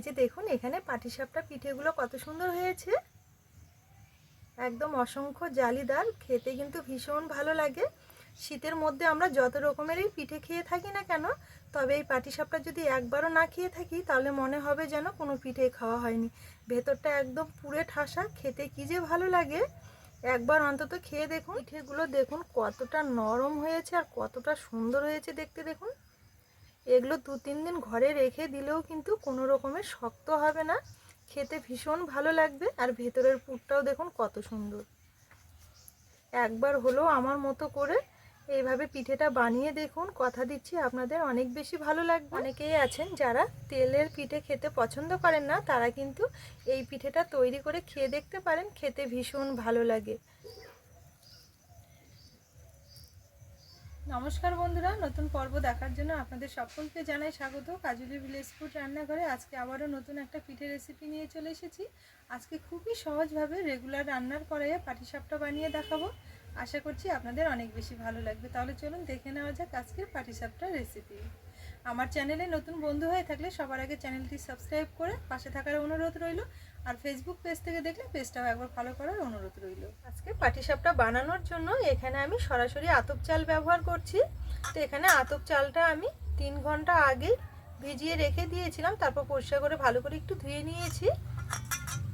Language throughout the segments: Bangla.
এই যে দেখুন, এখানে পাটিসাপটা পিঠেগুলো কত সুন্দর হয়েছে। একদম অসংখ্য জালিদার খেতে কিন্তু ভীষণ ভালো লাগে। শীতের মধ্যে আমরা যত রকমেরই পিঠে খেয়ে থাকি না কেন, তবে এই পাটিসাপটা যদি একবারও না খেয়ে থাকি, তাহলে মনে হবে যেন কোনো পিঠে খাওয়া হয়নি। ভেতরটা একদম পুড়ে ঠাসা, খেতে কী যে ভালো লাগে। একবার অন্তত খেয়ে দেখুন। পিঠেগুলো দেখুন কতটা নরম হয়েছে আর কতটা সুন্দর হয়েছে দেখতে দেখুন। এগুলো দু তিন দিন ঘরে রেখে দিলেও কিন্তু কোনো রকমের শক্ত হবে না। খেতে ভীষণ ভালো লাগবে আর ভেতরের পুরটাও দেখুন কত সুন্দর। একবার হলেও আমার মতো করে এইভাবে পিঠেটা বানিয়ে দেখুন, কথা দিচ্ছি আপনাদের অনেক বেশি ভালো লাগবে। অনেকেই আছেন যারা তেলের পিঠে খেতে পছন্দ করেন না, তারা কিন্তু এই পিঠেটা তৈরি করে খেয়ে দেখতে পারেন, খেতে ভীষণ ভালো লাগে। নমস্কার বন্ধুরা, নতুন পর্ব দেখার জন্য আপনাদের সকলকে জানাই স্বাগত। কাজুলি ভিলেজ ফুড রান্নাঘরে আজকে আবারও নতুন একটা পিঠে রেসিপি নিয়ে চলে এসেছি। আজকে খুবই সহজভাবে রেগুলার রান্নার করাইয়ে পাটিসাপটা বানিয়ে দেখাবো। আশা করছি আপনাদের অনেক বেশি ভালো লাগবে। তাহলে চলুন দেখে নেওয়া যাক আজকের পাটিসাপটা রেসিপি আমার চ্যানেলে নতুন বন্ধু হয়ে থাকলে সবার আগে চ্যানেলটি সাবস্ক্রাইব করে পাশে থাকার অনুরোধ রইল। আর ফেসবুক পেজ থেকে দেখলে পেজটাও একবার ফলো করার অনুরোধ রইল। আজকে পাটিসাপটা বানানোর জন্য এখানে আমি সরাসরি আতপ চাল ব্যবহার করছি। তো এখানে আতপ চালটা আমি তিন ঘণ্টা আগে ভিজিয়ে রেখে দিয়েছিলাম, তারপর পরিষ্কার করে ভালো করে একটু ধুয়ে নিয়েছি।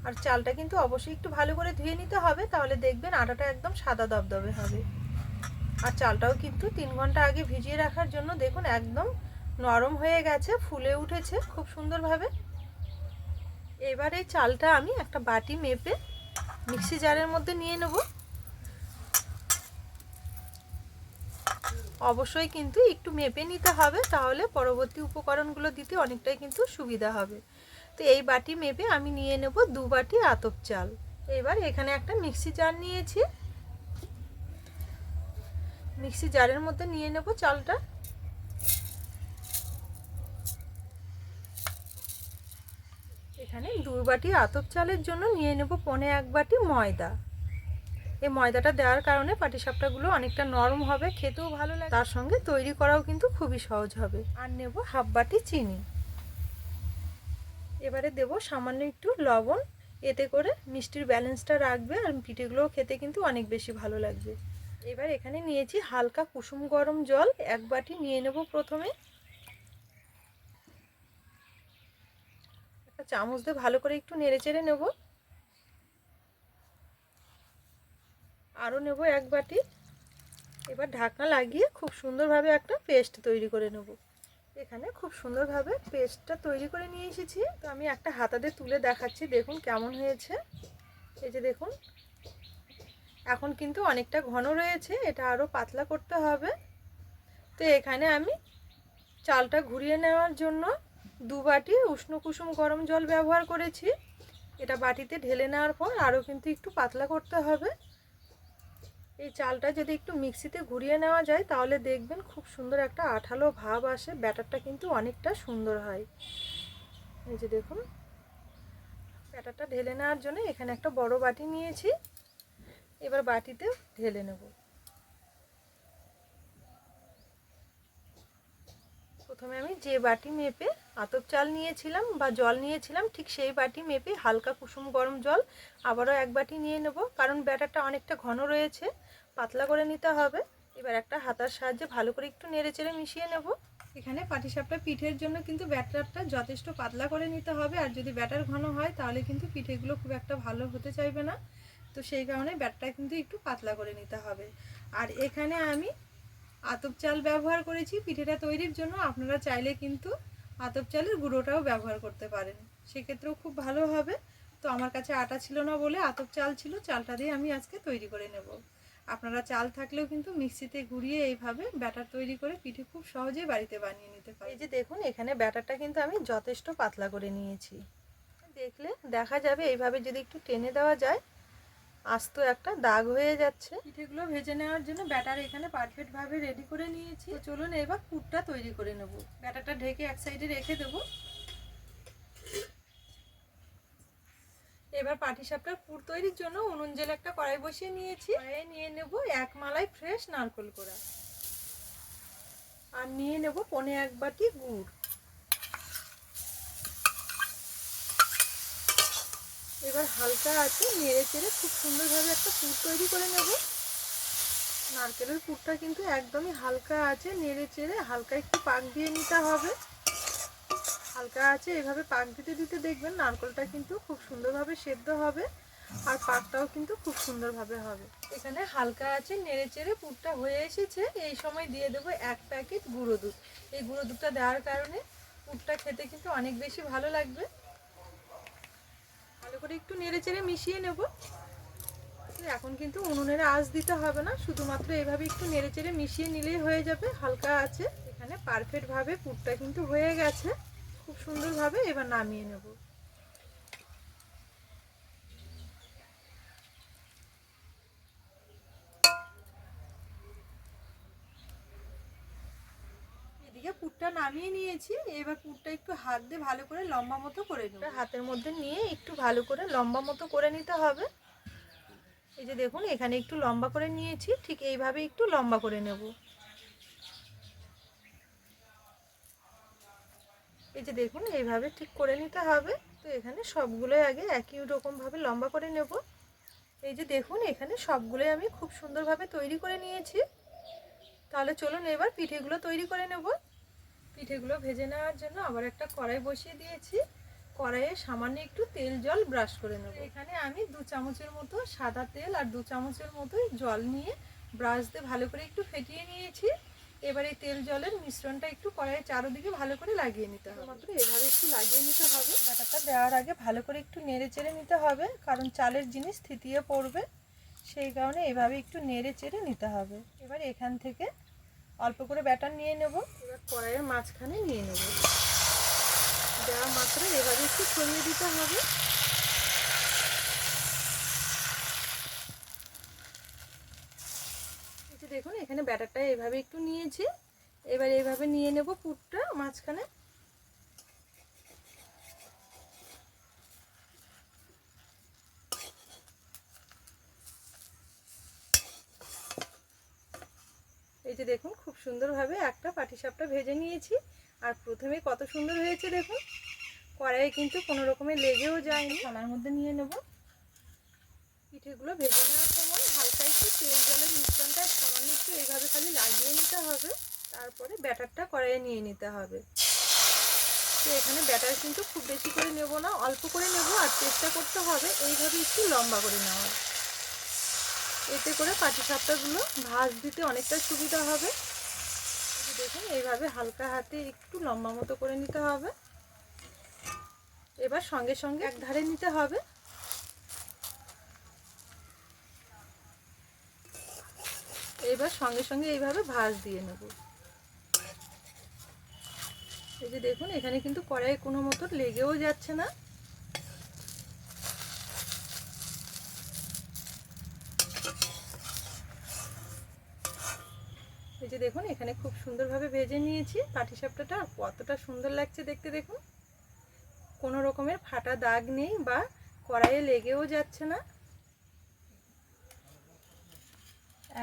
আর চালটা কিন্তু অবশ্যই একটু ভালো করে ধুয়ে নিতে হবে, তাহলে দেখবেন আটাটা একদম সাদা দবদবে হবে। আর চালটাও কিন্তু তিন ঘণ্টা আগে ভিজিয়ে রাখার জন্য দেখুন একদম নরম হয়ে গেছে, ফুলে উঠেছে খুব সুন্দরভাবে। এবার এই চালটা আমি একটা বাটি মেপে মিক্সি জারের মধ্যে নিয়ে নেব। অবশ্যই কিন্তু একটু মেপে নিতে হবে, তাহলে পরবর্তী উপকরণগুলো দিতে অনেকটাই কিন্তু সুবিধা হবে। তো এই বাটি মেপে আমি নিয়ে নেব দু বাটি আতপ চাল। এবার এখানে একটা মিক্সি জার নিয়েছি। মিক্সি জারের মধ্যে নিয়ে নেব চালটা। এখানে দুই বাটি আতপ চালের জন্য নিয়ে নেব পনে এক বাটি ময়দা। এই ময়দাটা দেওয়ার কারণে পাটিসাপটাগুলো অনেকটা নরম হবে, খেতেও ভালো লাগে। তার সঙ্গে তৈরি করাও কিন্তু খুবই সহজ হবে। আর নেব হাফ বাটি চিনি। এবারে দেব সামান্য একটু লবণ। এতে করে মিষ্টির ব্যালেন্সটা রাখবে আর পিঠেগুলোও খেতে কিন্তু অনেক বেশি ভালো লাগবে। এবার এখানে নিয়েছি হালকা কুসুম গরম জল। এক বাটি নিয়ে নেব প্রথমে। চামচ দিয়ে ভালো করে একটু নেড়ে চেড়ে নেব। আরও নেব এক বাটি। এবার ঢাকনা লাগিয়ে খুব সুন্দরভাবে একটা পেস্ট তৈরি করে নেব। এখানে খুব সুন্দরভাবে পেস্টটা তৈরি করে নিয়ে এসেছি। তো আমি একটা হাতাতে তুলে দেখাচ্ছি, দেখুন কেমন হয়েছে। এই যে দেখুন, এখন কিন্তু অনেকটা ঘন রয়েছে, এটা আরও পাতলা করতে হবে। তো এখানে আমি চালটা ঘুরিয়ে নেওয়ার জন্য দু বাটি উষ্ণ কুসুম গরম জল ব্যবহার করেছি। এটা বাটিতে ঢেলে নেওয়ার পর আরও কিন্তু একটু পাতলা করতে হবে। এই চালটা যদি একটু মিক্সিতে ঘুরিয়ে নেওয়া যায়, তাহলে দেখবেন খুব সুন্দর একটা আঠালো ভাব আসে, ব্যাটারটা কিন্তু অনেকটা সুন্দর হয়। এই যে দেখুন, ব্যাটারটা ঢেলে নেওয়ার জন্য এখানে একটা বড় বাটি নিয়েছি। এবার বাটিতে ঢেলে নেব। প্রথমে আমি যে বাটি মেপে আতপ চাল নিয়েছিলাম বা জল নিয়েছিলাম, ঠিক সেই বাটি মেপে হালকা কুসুম গরম জল আবারও এক বাটি নিয়ে নেব, কারণ ব্যাটারটা অনেকটা ঘন রয়েছে, পাতলা করে নিতে হবে। এবার একটা হাতার সাহায্যে ভালো করে একটু নেড়ে চেড়ে মিশিয়ে নেব। এখানে পাটিসাপটা পিঠের জন্য কিন্তু ব্যাটারটা যথেষ্ট পাতলা করে নিতে হবে, আর যদি ব্যাটার ঘন হয় তাহলে কিন্তু পিঠেগুলো খুব একটা ভালো হতে চাইবে না। তো সেই কারণে ব্যাটটা কিন্তু একটু পাতলা করে নিতে হবে। আর এখানে আমি আতপ চাল ব্যবহার করেছি পিঠেটা তৈরির জন্য, আপনারা চাইলে কিন্তু আতপ চালের গুঁড়োটাও ব্যবহার করতে পারেন। সেক্ষেত্রেও খুব ভালো হবে। তো আমার কাছে আটা ছিল না বলে আতপ চাল ছিল, চালটা দিয়ে আমি আজকে তৈরি করে নেব। আপনারা চাল থাকলেও কিন্তু মিক্সিতে ঘুরিয়ে এইভাবে ব্যাটার তৈরি করে পিঠে খুব সহজেই বাড়িতে বানিয়ে নিতে পারি এই যে দেখুন, এখানে ব্যাটারটা কিন্তু আমি যথেষ্ট পাতলা করে নিয়েছি। দেখলে দেখা যাবে, এইভাবে যদি একটু টেনে দেওয়া যায় আস্ত একটা দাগ হয়ে যাচ্ছে। পিঠেগুলো ভেজে নেওয়ার জন্য ব্যাটার এখানে পারফেক্টভাবে রেডি করে নিয়েছি। তো চলুন এবার পুরটা তৈরি করে নেব। ব্যাটারটা ঢেকে এক সাইডে রেখে দেব। এবার পাটিসাপটার পুর তৈরির জন্য উনুন জেলে একটা কড়াই বসিয়ে নিয়েছি। কড়াইয়ে নিয়ে নেব এক মালাই ফ্রেশ নারকোল কোড়া। আর নিয়ে নেব পনে এক বাটি গুড়। এবার হালকা আছে, নেড়ে চেড়ে খুব সুন্দরভাবে একটা পুর তৈরি করে নেব। নারকেলের পুরটা কিন্তু একদমই হালকা আছে, নেড়ে চেড়ে হালকা একটু পাক দিয়ে নিতে হবে। হালকা আছে, এভাবে পাক দিতে দিতে দেখবেন নারকেলটা কিন্তু খুব সুন্দরভাবে সেদ্ধ হবে আর পাকটাও কিন্তু খুব সুন্দরভাবে হবে। এখানে হালকা আছে, নেড়ে চেড়ে পুরটা হয়ে এসেছে। এই সময় দিয়ে দেবো এক প্যাকেট গুঁড়ো দুধ। এই গুঁড়ো দুধটা দেওয়ার কারণে পুরটা খেতে কিন্তু অনেক বেশি ভালো লাগবে। ভালো করে একটু নেড়ে চেড়ে মিশিয়ে নেব। এখন কিন্তু উনুনের আঁচ দিতে হবে না, শুধুমাত্র এভাবে একটু নেড়ে চেড়ে মিশিয়ে নিলেই হয়ে যাবে। হালকা আছে, এখানে পারফেক্টভাবে পুরটা কিন্তু হয়ে গেছে। খুব সুন্দরভাবে এবার নামিয়ে নেব। এদিকে পুরটা নামিয়ে নিয়েছি, এবার পুরটা একটু হাত দিয়ে ভালো করে লম্বা মতো করে নেব। হাতের মধ্যে নিয়ে একটু ভালো করে লম্বা মতো করে নিতে হবে। এই যে দেখুন, এখানে একটু লম্বা করে নিয়েছি, ঠিক এইভাবে একটু লম্বা করে নেব। এই যে দেখুন, এইভাবে ঠিক করে নিতে হবে। তো এখানে সবগুলোই আগে একই রকমভাবে লম্বা করে নেব। এই যে দেখুন, এখানে সবগুলোই আমি খুব সুন্দরভাবে তৈরি করে নিয়েছি। তাহলে চলুন এবার পিঠেগুলো তৈরি করে নেব। পিঠেগুলো ভেজে নেওয়ার জন্য আবার একটা কড়াই বসিয়ে দিয়েছি। কড়াইয়ে সামান্য একটু তেল জল ব্রাশ করে নেব। এখানে আমি দু চামচের মতো সাদা তেল আর দু চামচের মতো জল নিয়ে ব্রাশ দিয়ে ভালো করে একটু ফেটিয়ে নিয়েছি। এবার এই তেল জলের মিশ্রণটা একটু কড়াইয়ের চারোদিকে ভালো করে লাগিয়ে নিতে হবে। মাত্র এভাবে একটু লাগিয়ে নিতে হবে। ব্যাটারটা দেওয়ার আগে ভালো করে একটু নেড়ে চেড়ে নিতে হবে কারণ চালের জিনিস থিতিয়ে পড়বে। সেই কারণে এভাবে একটু নেড়ে চেড়ে নিতে হবে। এবার এখান থেকে অল্প করে ব্যাটার নিয়ে নেব। কড়াইয়ের মাঝখানে নিয়ে নেব। দেওয়া মাত্র এভাবে একটু ছড়িয়ে দিতে হবে। দেখুন, এখানে ব্যাটারটা এভাবে একটু নিয়েছি। এবার এইভাবে নিয়ে নেব পুরটা মাঝখানে। এই যে দেখুন সুন্দরভাবে একটা পাটিসাপটা ভেজে নিয়েছি। আর প্রথমে কত সুন্দর হয়েছে দেখুন। কড়াইয়ে কিন্তু কোনো রকমের লেগেও যায়নি। থালার মধ্যে নিয়ে নেব। পিঠেগুলো ভেজে নেওয়ার সময় হালকা একটু তেল জলের মিশ্রণটা সামান্য একটু এইভাবে খালি লাগিয়ে নিতে হবে। তারপরে ব্যাটারটা কড়াইয়ে নিয়ে নিতে হবে। তো এখানে ব্যাটার কিন্তু খুব বেশি করে নেব না অল্প করে নেব আর চেষ্টা করতে হবে এইভাবে একটু লম্বা করে নেওয়ার। এতে করে পাটিসাপটাগুলো ভাজ দিতে অনেকটা সুবিধা হবে। দেখুন, এইভাবে হালকা হাতে একটু লম্বা মতো করে নিতে হবে। এবার সঙ্গে সঙ্গে এক ধারে নিতে হবে। এবার সঙ্গে সঙ্গে এইভাবে ভাজ দিয়ে নেব। এই যে দেখুন, এখানে কিন্তু কড়াইয়ে কোনো মতো লেগেও যাচ্ছে না। এই যে দেখুন, এখানে খুব সুন্দরভাবে ভেজে নিয়েছি পাটিসাপটাটা কতটা সুন্দর লাগছে দেখতে দেখুন। কোনো রকমের ফাটা দাগ নেই বা কড়াইয়ে লেগেও যাচ্ছে না।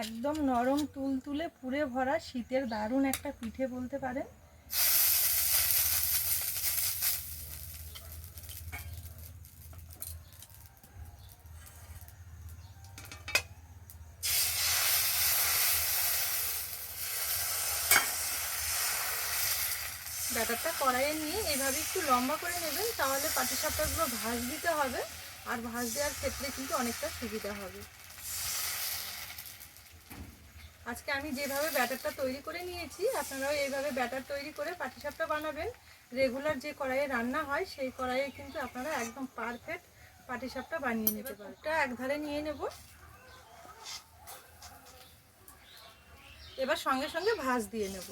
একদম নরম তুল তুলে পুরে ভরা শীতের দারুণ একটা পিঠে বলতে পারেন ব্যাটারটা কড়াইয়ে নিয়ে এভাবে একটু লম্বা করে নেবেন, তাহলে পাটিসাপটাগুলো ভাজ দিতে হবে। আর ভাজ দেওয়ার ক্ষেত্রে কিন্তু অনেকটা সুবিধা হবে। আজকে আমি যেভাবে ব্যাটারটা তৈরি করে নিয়েছি, আপনারাও এইভাবে ব্যাটার তৈরি করে পাটিসাপটা বানাবেন। রেগুলার যে কড়াইয়ে রান্না হয়, সেই কড়াইয়ে কিন্তু আপনারা একদম পারফেক্ট পাটিসাপটা বানিয়ে নিতে পারেন এটা এক ধারে নিয়ে নেব। এবার সঙ্গে সঙ্গে ভাজ দিয়ে নেব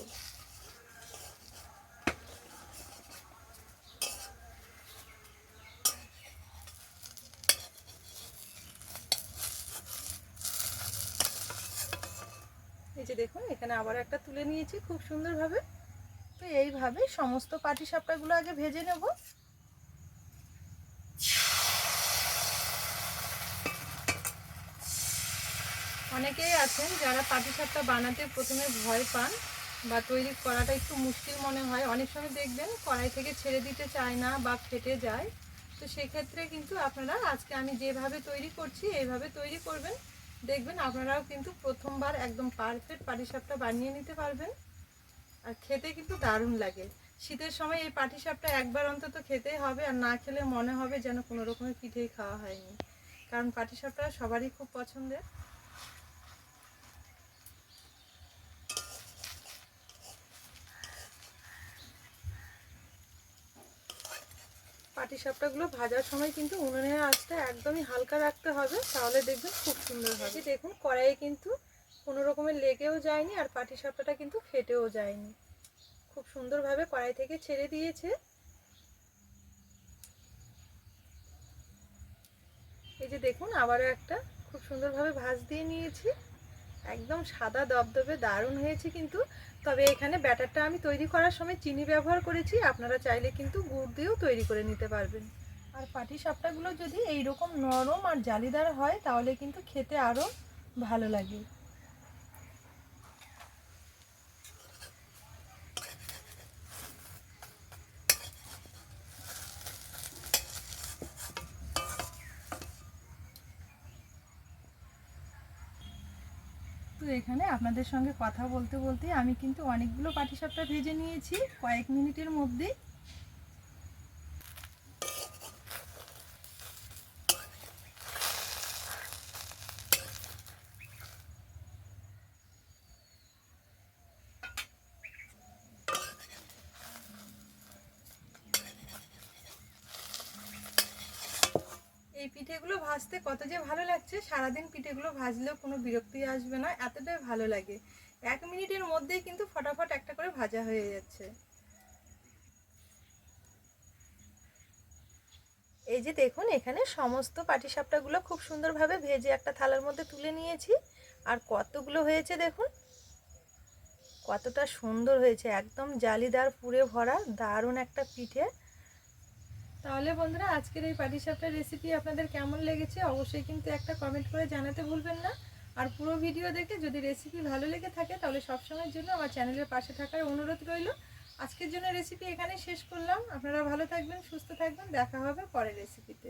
এই যে দেখুন এখানে আবার একটা তুলে নিয়েছি খুব সুন্দরভাবে। তো এইভাবে সমস্ত পাটি সাপটাগুলো আগে ভেজে নেব। অনেকেই আছেন যারা পাটি সাপটা বানাতে প্রথমে ভয় পান বা তৈরি করাটা একটু মুশকিল মনে হয়। অনেক সময় দেখবেন কড়াই থেকে ছেড়ে দিতে চায় না বা ফেটে যায়। তো সেক্ষেত্রে কিন্তু আপনারা আজকে আমি যেভাবে তৈরি করছি, এইভাবে তৈরি করবেন। দেখবেন আপনারাও কিন্তু প্রথমবার একদম পারফেক্ট পাটিসাপটা বানিয়ে নিতে পারবেন। আর খেতে কিন্তু দারুণ লাগে। শীতের সময় এই পাটিসাপটা একবার অন্তত খেতেই হবে আর না খেলে মনে হবে যেন কোনো রকমের পিঠেই খাওয়া হয়নি। কারণ পাটিসাপটা সবারই খুব পছন্দের। পাটিসাপটাগুলো ভাজার সময় কিন্তু উনুনের আঁচটা একদমই হালকা রাখতে হবে, তাহলে দেখবেন খুব সুন্দর হবে। দেখুন, কড়াইয়ে কিন্তু কোনো রকমের লেগেও যায়নি আর পাটিসাপটাটা কিন্তু ফেটেও যায়নি। খুব সুন্দরভাবে কড়াই থেকে ছেড়ে দিয়েছে। এই যে দেখুন, আবারও একটা খুব সুন্দরভাবে ভাজ দিয়ে নিয়েছি। একদম সাদা দবদবে দারুণ হয়েছে কিন্তু। তবে এখানে ব্যাটারটা আমি তৈরি করার সময় চিনি ব্যবহার করেছি, আপনারা চাইলে কিন্তু গুড় দিয়েও তৈরি করে নিতে পারবেন। আর পাটি সাপটাগুলো যদি এইরকম নরম আর জালিদার হয়, তাহলে কিন্তু খেতে আরও ভালো লাগে। তো এখানে আপনাদের সঙ্গে কথা বলতে বলতে আমি কিন্তু অনেকগুলো পাটিসাপটা ভেজে নিয়েছি। কয়েক মিনিটের মধ্যেই এই পিঠেগুলো ভাজতে কত যে ভালো লাগছে, সারাদিন পিঠেগুলো ভাজলেও কোনো বিরক্তি আসবে না, এতটাই ভালো লাগে। এক মিনিটের মধ্যেই কিন্তু ফটাফট একটা করে ভাজা হয়ে যাচ্ছে। এই যে দেখুন, এখানে সমস্ত পাটিসাপটাগুলো খুব সুন্দরভাবে ভেজে একটা থালার মধ্যে তুলে নিয়েছি। আর কতগুলো হয়েছে দেখুন? কতটা সুন্দর হয়েছে, একদম জালিদার পুরে ভরা, দারুণ একটা পিঠে। তাহলে বন্ধুরা, আজকের এই পাটিসাপটার রেসিপি আপনাদের কেমন লেগেছে অবশ্যই কিন্তু একটা কমেন্ট করে জানাতে ভুলবেন না। আর পুরো ভিডিও দেখে যদি রেসিপি ভালো লেগে থাকে, তাহলে সবসময়ের জন্য আমার চ্যানেলের পাশে থাকার অনুরোধ রইল। আজকের জন্য রেসিপি এখানে শেষ করলাম। আপনারা ভালো থাকবেন, সুস্থ থাকবেন। দেখা হবে পরের রেসিপিতে